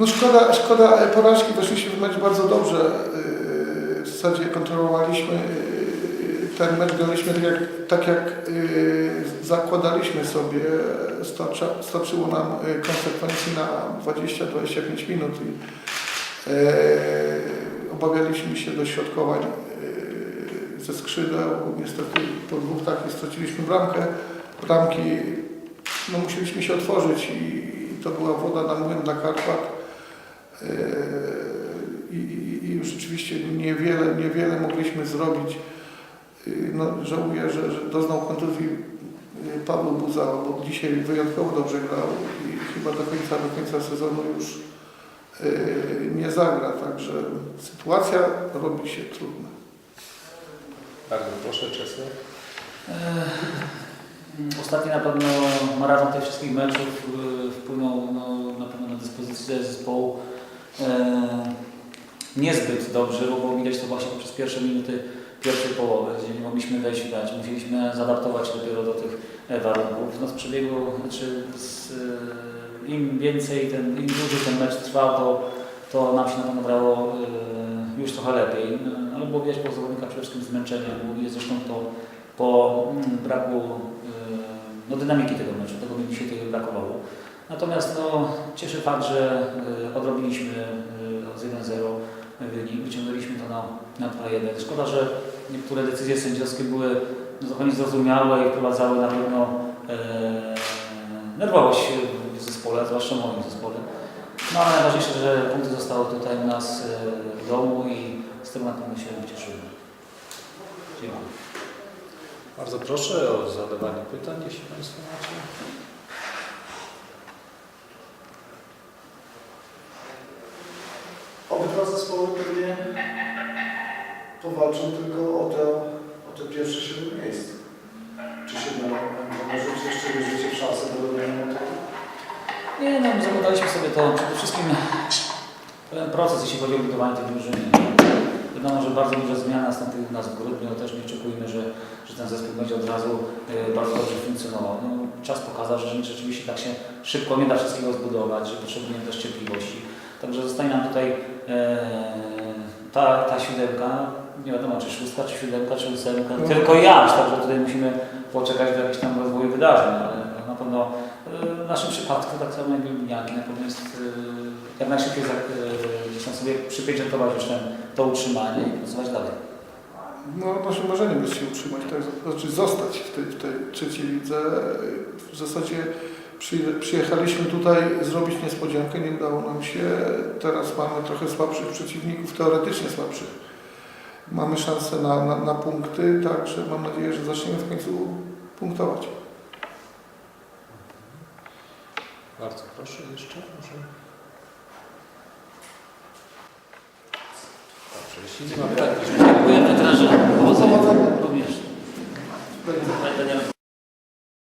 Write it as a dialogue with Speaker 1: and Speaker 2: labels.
Speaker 1: No szkoda, szkoda porażki, weszliśmy w mecz bardzo dobrze. Yy, W zasadzie kontrolowaliśmy yy, ten mecz, graliśmy tak jak, tak jak zakładaliśmy sobie. Stocza- Stoczyło nam konsekwencji na 20-25 minut i obawialiśmy się dośrodkowań ze skrzydeł. Niestety po dwóch takich straciliśmy bramkę. Bramki no, musieliśmy się otworzyć i to była woda na młyn dla Karpat. Yy, I, i, I rzeczywiście niewiele, niewiele mogliśmy zrobić. Yy, No, żałuję, że, że doznał kontuzji yy, Paweł Buza, bo dzisiaj wyjątkowo dobrze grał i chyba do końca, do końca sezonu już nie zagra. Także sytuacja robi się trudna.
Speaker 2: Bardzo proszę, Czesław.
Speaker 3: Ostatni na pewno maraton tych wszystkich meczów wpłynął no, na pewno na dyspozycję zespołu niezbyt dobrze, bo było widać to właśnie przez pierwsze minuty pierwszej połowy, gdzie nie mogliśmy wejść w mecz, musieliśmy zaadaptować dopiero do tych e, warunków. No z przebiegu, znaczy z, e, im więcej, ten, im dłużej ten mecz trwał, to, to nam się na pewno e, już trochę lepiej, ale było widać po zawodnika przede wszystkim zmęczenie, było zresztą to po mm, braku e, no, dynamiki tego meczu, tego mi dzisiaj tego brakowało. Natomiast no, cieszy fakt, że e, odrobiliśmy e, z 1-0 wynik, wyciągnęliśmy to na, na 2-1. Szkoda, że niektóre decyzje sędziowskie były no, trochę niezrozumiałe i wprowadzały na pewno e, nerwowość w zespole, zwłaszcza w moim zespole. No ale najważniejsze, że punkty zostały tutaj u nas e, w domu i z tego na pewno się cieszymy. Dziękuję.
Speaker 2: Bardzo proszę o zadawanie pytań, jeśli Państwo macie.
Speaker 4: Obydwa zespoły pewnie powalczą tylko o te, o te pierwsze 7 miejsc. Czy 7 może jeszcze wierzycie w szansę do robienia tego?
Speaker 3: Nie, no, zakładaliśmy sobie to przede wszystkim pewien proces, jeśli chodzi o budowanie tej drużyny. Wiadomo, że bardzo duża zmiana nastąpi u nas w grudniu, też nie oczekujemy, że, że ten zespół będzie od razu e, bardzo dobrze funkcjonował. No, czas pokazał, że rzeczywiście tak się szybko nie da wszystkiego zbudować, że potrzebujemy też cierpliwości. Siódemka, nie wiadomo czy szóstka, czy siódemka, czy ósemka,
Speaker 1: No.
Speaker 3: tylko jaś, także tutaj musimy poczekać do jakichś tam rozwoju wydarzeń, ale na pewno e, w naszym przypadku, tak samo jak Lubliniaki, na pewno jest e, jak najszybciej e, tam sobie przypieczętować już ten, to utrzymanie i pracować dalej.
Speaker 1: No, naszym marzeniem jest się utrzymać, tak, znaczy zostać w tej, w tej trzeciej lidze. W zasadzie przyjechaliśmy tutaj zrobić niespodziankę, nie udało nam się. Teraz mamy trochę słabszych przeciwników, teoretycznie słabszych. Mamy szansę na, na, na punkty, także mam nadzieję, że zaczniemy w końcu punktować.
Speaker 2: Bardzo proszę jeszcze, może. Dobrze, jeśli nie ma pytań,
Speaker 3: Dziękuję trenerze.
Speaker 1: Powodzenia.
Speaker 3: Również.
Speaker 1: Będzie.
Speaker 3: Będę